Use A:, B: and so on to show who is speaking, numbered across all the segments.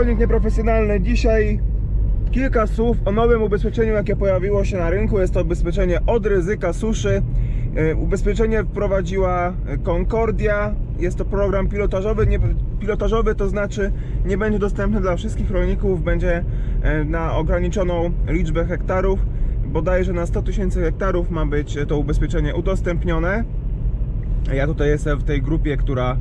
A: rolnik nieprofesjonalny. Dzisiaj kilka słów o nowym ubezpieczeniu, jakie pojawiło się na rynku. Jest to ubezpieczenie od ryzyka suszy. E, Ubezpieczenie wprowadziła Concordia. Jest to program pilotażowy. Nie, pilotażowy to znaczy nie będzie dostępny dla wszystkich rolników, będzie e, na ograniczoną liczbę hektarów. Bodajże na 100 tysięcy hektarów ma być to ubezpieczenie udostępnione. Ja tutaj jestem w tej grupie, która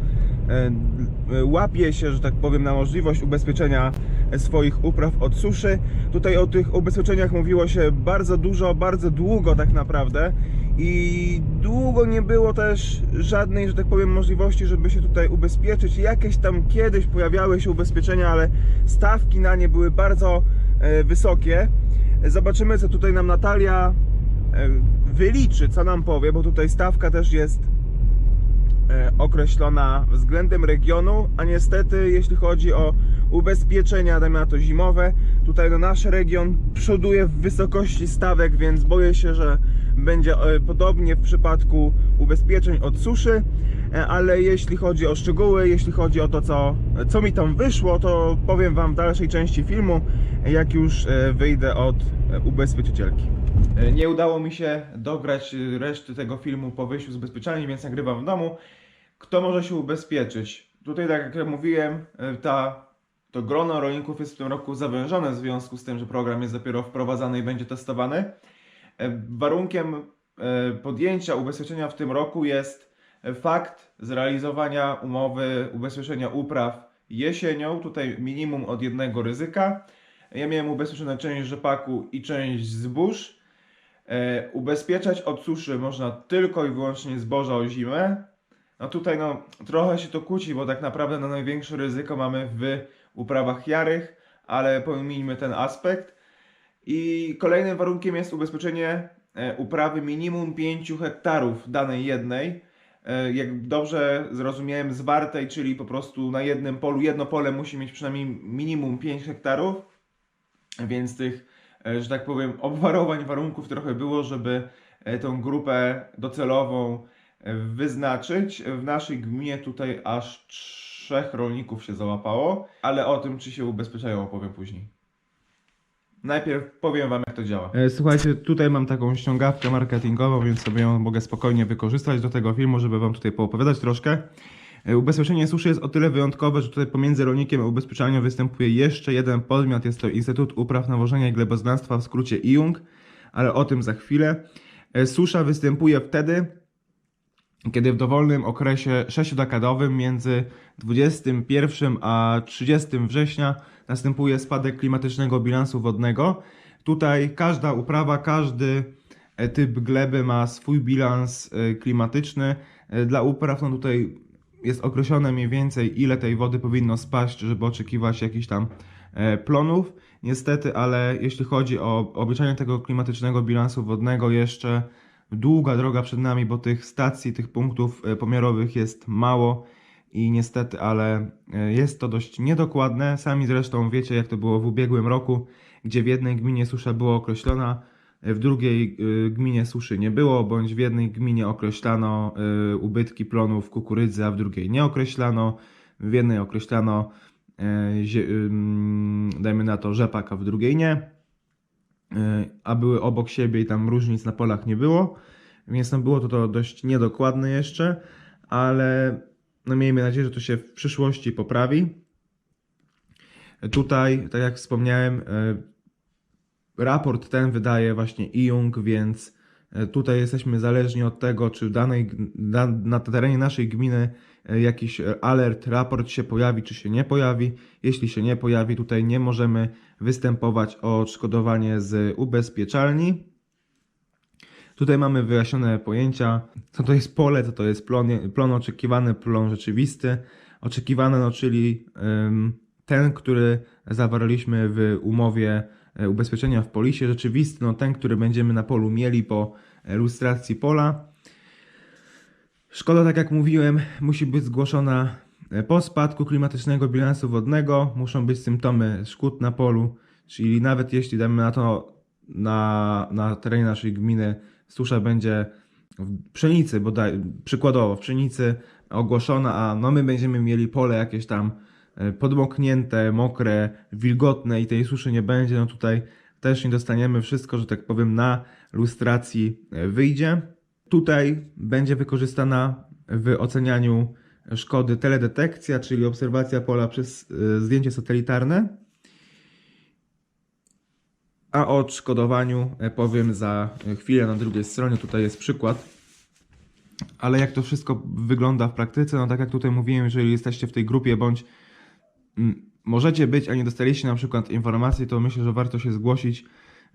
A: łapie się, że tak powiem, na możliwość ubezpieczenia swoich upraw od suszy. Tutaj o tych ubezpieczeniach mówiło się bardzo dużo, bardzo długo tak naprawdę i długo nie było też żadnej, że tak powiem, możliwości, żeby się tutaj ubezpieczyć. Jakieś tam kiedyś pojawiały się ubezpieczenia, ale stawki na nie były bardzo e, wysokie. Zobaczymy, co tutaj nam Natalia e, wyliczy, co nam powie, bo tutaj stawka też jest e, określona względem regionu, a niestety jeśli chodzi o ubezpieczenia, dajmy na to zimowe, tutaj no, nasz region przoduje w wysokości stawek, więc boję się, że będzie e, podobnie w przypadku ubezpieczeń od suszy, e, ale jeśli chodzi o szczegóły, jeśli chodzi o to, co, co mi tam wyszło, to powiem Wam w dalszej części filmu, jak już e, wyjdę od e, ubezpieczycielki. E, Nie udało mi się dograć e, reszty tego filmu po wyjściu z ubezpieczalni, więc nagrywam w domu. Kto może się ubezpieczyć? Tutaj, tak jak mówiłem, e, ta, to grono rolników jest w tym roku zawężone w związku z tym, że program jest dopiero wprowadzany i będzie testowany. E, Warunkiem e, podjęcia ubezpieczenia w tym roku jest e, fakt zrealizowania umowy ubezpieczenia upraw jesienią, tutaj minimum od jednego ryzyka. Ja miałem ubezpieczone część rzepaku i część zbóż. E, ubezpieczać od suszy można tylko i wyłącznie zboża o zimę. No tutaj no, trochę się to kłóci, bo tak naprawdę no, największe ryzyko mamy w uprawach jarych, ale pomijmy ten aspekt. I kolejnym warunkiem jest ubezpieczenie e, uprawy minimum 5 hektarów danej jednej. E, Jak dobrze zrozumiałem, zwartej, czyli po prostu na jednym polu, jedno pole musi mieć przynajmniej minimum 5 hektarów, więc tych, e, że tak powiem, obwarowań, warunków trochę było, żeby e, tą grupę docelową wyznaczyć. W naszej gminie tutaj aż trzech rolników się załapało, ale o tym, czy się ubezpieczają, opowiem później. Najpierw powiem Wam, jak to działa. E, Słuchajcie, tutaj mam taką ściągawkę marketingową, więc sobie ją mogę spokojnie wykorzystać do tego filmu, żeby Wam tutaj poopowiadać troszkę. E, Ubezpieczenie suszy jest o tyle wyjątkowe, że tutaj pomiędzy rolnikiem a ubezpieczalnią występuje jeszcze jeden podmiot, jest to Instytut Upraw Nawożenia i Gleboznawstwa, w skrócie IUNG, ale o tym za chwilę. E, Susza występuje wtedy, kiedy w dowolnym okresie sześciodekadowym między 21 a 30 września następuje spadek klimatycznego bilansu wodnego. Tutaj każda uprawa, każdy e, typ gleby ma swój bilans e, klimatyczny. E, Dla upraw no tutaj jest określone mniej więcej ile tej wody powinno spaść, żeby oczekiwać jakichś tam plonów. Niestety, ale jeśli chodzi o obliczanie tego klimatycznego bilansu wodnego jeszcze długa droga przed nami, bo tych stacji, tych punktów pomiarowych jest mało i niestety, ale e, jest to dość niedokładne. Sami zresztą wiecie, jak to było w ubiegłym roku, gdzie w jednej gminie susza była określona, e, w drugiej e, gminie suszy nie było, bądź w jednej gminie określano ubytki plonów kukurydzy, a w drugiej nie określano. W jednej określano, dajmy na to, rzepak, a w drugiej nie a były obok siebie i tam różnic na polach nie było, więc no było to, to dość niedokładne jeszcze, ale no miejmy nadzieję, że to się w przyszłości poprawi. Tutaj, tak jak wspomniałem, e, raport ten wydaje właśnie IUNG, więc e, tutaj jesteśmy zależni od tego, czy danej, na, na terenie naszej gminy e, jakiś alert, raport się pojawi, czy się nie pojawi. Jeśli się nie pojawi, tutaj nie możemy występować o odszkodowanie z ubezpieczalni. Tutaj mamy wyjaśnione pojęcia, co to jest pole, co to jest plon, plon oczekiwany, plon rzeczywisty. Oczekiwany, no czyli ten, który zawarliśmy w umowie e, ubezpieczenia w polisie. Rzeczywisty, no ten, który będziemy na polu mieli po lustracji pola. Szkoda, tak jak mówiłem, musi być zgłoszona e, po spadku klimatycznego bilansu wodnego. Muszą być symptomy szkód na polu, czyli nawet jeśli damy na to na, na terenie naszej gminy susza będzie w pszenicy, bodaj, przykładowo w pszenicy ogłoszona, a no my będziemy mieli pole jakieś tam e, podmoknięte, mokre, wilgotne i tej suszy nie będzie, no tutaj też nie dostaniemy wszystko, że tak powiem, na lustracji e, wyjdzie. Tutaj będzie wykorzystana w ocenianiu szkody teledetekcja, czyli obserwacja pola przez e, zdjęcie satelitarne. A o odszkodowaniu e, powiem za chwilę na drugiej stronie. Tutaj jest przykład. Ale jak to wszystko wygląda w praktyce? No tak jak tutaj mówiłem, jeżeli jesteście w tej grupie bądź mm, możecie być, a nie dostaliście na przykład informacji, to myślę, że warto się zgłosić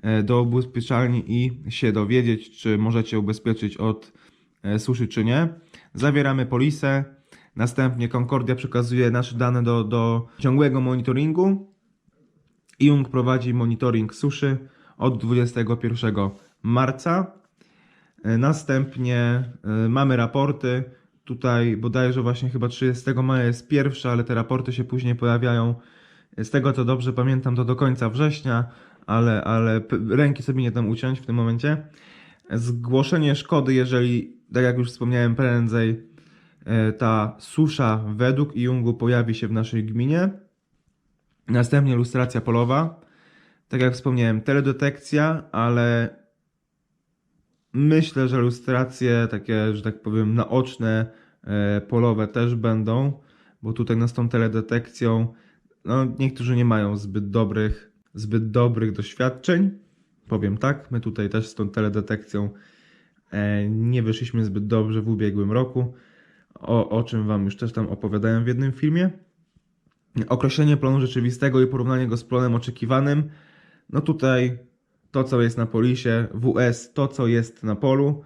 A: e, do ubezpieczalni i się dowiedzieć, czy możecie ubezpieczyć od e, suszy, czy nie. Zawieramy polisę, następnie Concordia przekazuje nasze dane do, do ciągłego monitoringu. IUNG prowadzi monitoring suszy od 21 marca. E, Następnie e, mamy raporty. Tutaj bodajże właśnie chyba 30 maja jest pierwsza, ale te raporty się później pojawiają. Z tego co dobrze pamiętam, to do końca września, ale, ale ręki sobie nie dam uciąć w tym momencie. Zgłoszenie szkody, jeżeli, tak jak już wspomniałem prędzej, e, ta susza według IUNG-u pojawi się w naszej gminie. Następnie lustracja polowa. Tak jak wspomniałem, teledetekcja, ale myślę, że lustracje takie, że tak powiem, naoczne, e, polowe też będą, bo tutaj no z tą teledetekcją no, niektórzy nie mają zbyt dobrych, zbyt dobrych doświadczeń. Powiem tak, my tutaj też z tą teledetekcją e, nie wyszliśmy zbyt dobrze w ubiegłym roku, o, o czym Wam już też tam opowiadałem w jednym filmie. Określenie planu rzeczywistego i porównanie go z planem oczekiwanym. No tutaj to, co jest na polisie, WS, to, co jest na polu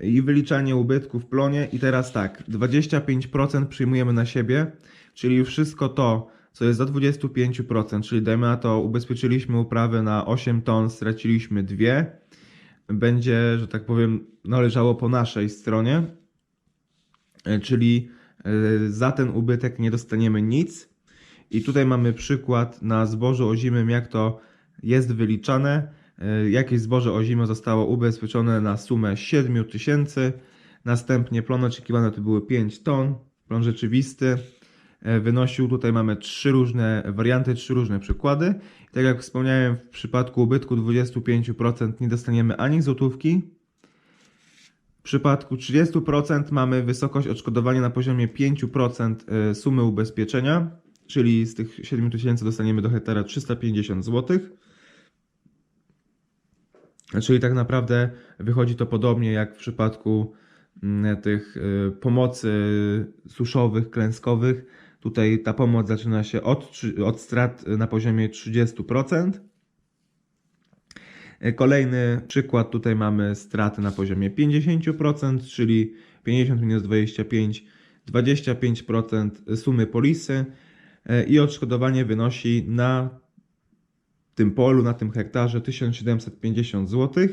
A: i wyliczanie ubytków w plonie. I teraz tak, 25% przyjmujemy na siebie, czyli wszystko to, co jest do 25%, czyli dajmy na to, ubezpieczyliśmy uprawę na 8 ton, straciliśmy 2, będzie, że tak powiem, no, leżało po naszej stronie, E, czyli e, za ten ubytek nie dostaniemy nic. I tutaj mamy przykład na zbożu ozimym, jak to jest wyliczane. E, Jakieś zboże ozime zostało ubezpieczone na sumę 7 tysięcy. Następnie plon oczekiwany to były 5 ton. Plon rzeczywisty e, wynosił, tutaj mamy trzy różne warianty, trzy różne przykłady. Tak jak wspomniałem, w przypadku ubytku 25% nie dostaniemy ani złotówki, w przypadku 30% mamy wysokość odszkodowania na poziomie 5% y, sumy ubezpieczenia, czyli z tych 7 tysięcy dostaniemy do hektara 350 zł. Czyli tak naprawdę wychodzi to podobnie jak w przypadku mm, tych y, pomocy suszowych, klęskowych. Tutaj ta pomoc zaczyna się od, od strat na poziomie 30%. Kolejny przykład, tutaj mamy straty na poziomie 50%, czyli 50 minus 25, 25% sumy polisy i odszkodowanie wynosi na tym polu, na tym hektarze 1750 zł,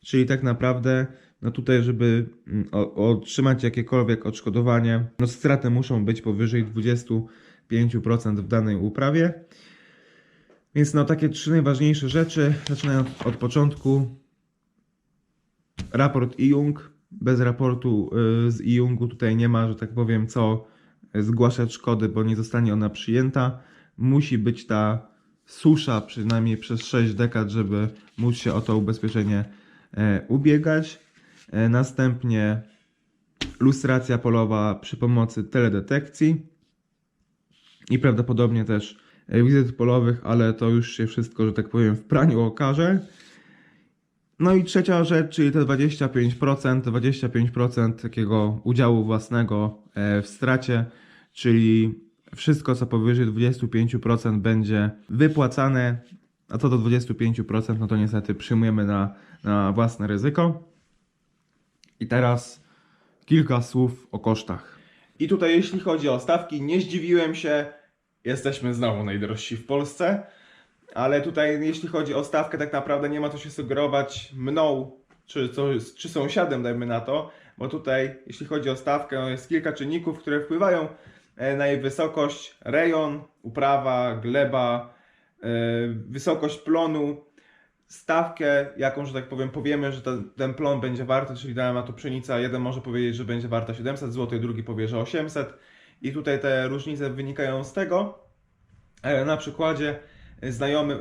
A: czyli tak naprawdę no tutaj, żeby mm, otrzymać jakiekolwiek odszkodowanie, no straty muszą być powyżej 25% w danej uprawie. Więc no takie trzy najważniejsze rzeczy, zaczynając od początku. Raport IUNG. Bez raportu y, z IUNGu tutaj nie ma, że tak powiem, co zgłaszać szkody, bo nie zostanie ona przyjęta. Musi być ta susza przynajmniej przez 6 dekad, żeby móc się o to ubezpieczenie e, ubiegać. E, Następnie lustracja polowa przy pomocy teledetekcji i prawdopodobnie też e, wizyt polowych, ale to już się wszystko, że tak powiem, w praniu okaże. No i trzecia rzecz, czyli te 25%, 25% takiego udziału własnego w stracie, czyli wszystko co powyżej 25% będzie wypłacane, a co do 25% no to niestety przyjmujemy na, na własne ryzyko. I teraz kilka słów o kosztach. I tutaj jeśli chodzi o stawki, nie zdziwiłem się, jesteśmy znowu najdrożsi w Polsce. Ale tutaj, jeśli chodzi o stawkę, tak naprawdę nie ma co się sugerować mną, czy, co, czy sąsiadem, dajmy na to, bo tutaj, jeśli chodzi o stawkę, jest kilka czynników, które wpływają na jej wysokość. Rejon, uprawa, gleba, e, wysokość plonu, stawkę, jaką, że tak powiem, powiemy, że ten, ten plon będzie warty, czyli dałem na to pszenica, jeden może powiedzieć, że będzie warta 700 zł, drugi powie, że 800 i tutaj te różnice wynikają z tego, E, Na przykładzie e, znajomy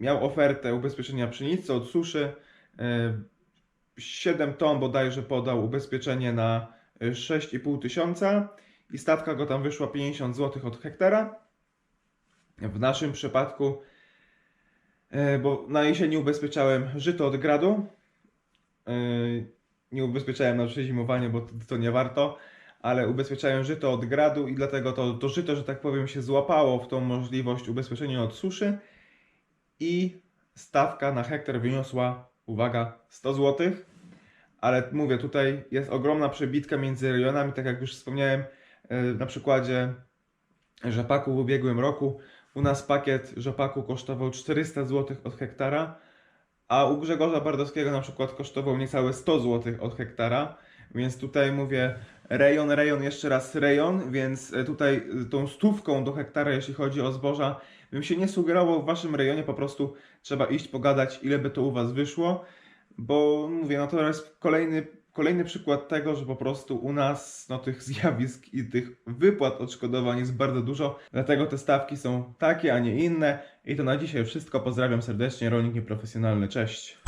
A: miał ofertę ubezpieczenia pszenicy od suszy. e, 7 ton bodajże podał ubezpieczenie na e, 6,5 tysiąca i stawka go tam wyszła 50 zł od hektara. W naszym przypadku, e, bo na jesieni ubezpieczałem żyto od gradu, e, nie ubezpieczałem na przezimowanie, bo to, nie warto, ale ubezpieczałem żyto od gradu i dlatego to, to żyto, że tak powiem, się złapało w tą możliwość ubezpieczenia od suszy i stawka na hektar wyniosła, uwaga, 100 zł. Ale mówię, tutaj jest ogromna przebitka między rejonami, tak jak już wspomniałem na przykładzie rzepaku w ubiegłym roku. U nas pakiet rzepaku kosztował 400 zł od hektara, a u Grzegorza Bardowskiego na przykład kosztował niecałe 100 zł od hektara. Więc tutaj mówię rejon, rejon, jeszcze raz rejon, więc e, tutaj e, tą stówką do hektara, jeśli chodzi o zboża, bym się nie sugerował w waszym rejonie, po prostu trzeba iść pogadać, ile by to u was wyszło, bo mówię, no to jest kolejny, kolejny przykład tego, że po prostu u nas no, tych zjawisk i tych wypłat odszkodowań jest bardzo dużo, dlatego te stawki są takie, a nie inne. I to na dzisiaj wszystko. Pozdrawiam serdecznie, rolnik nieprofesjonalny, cześć.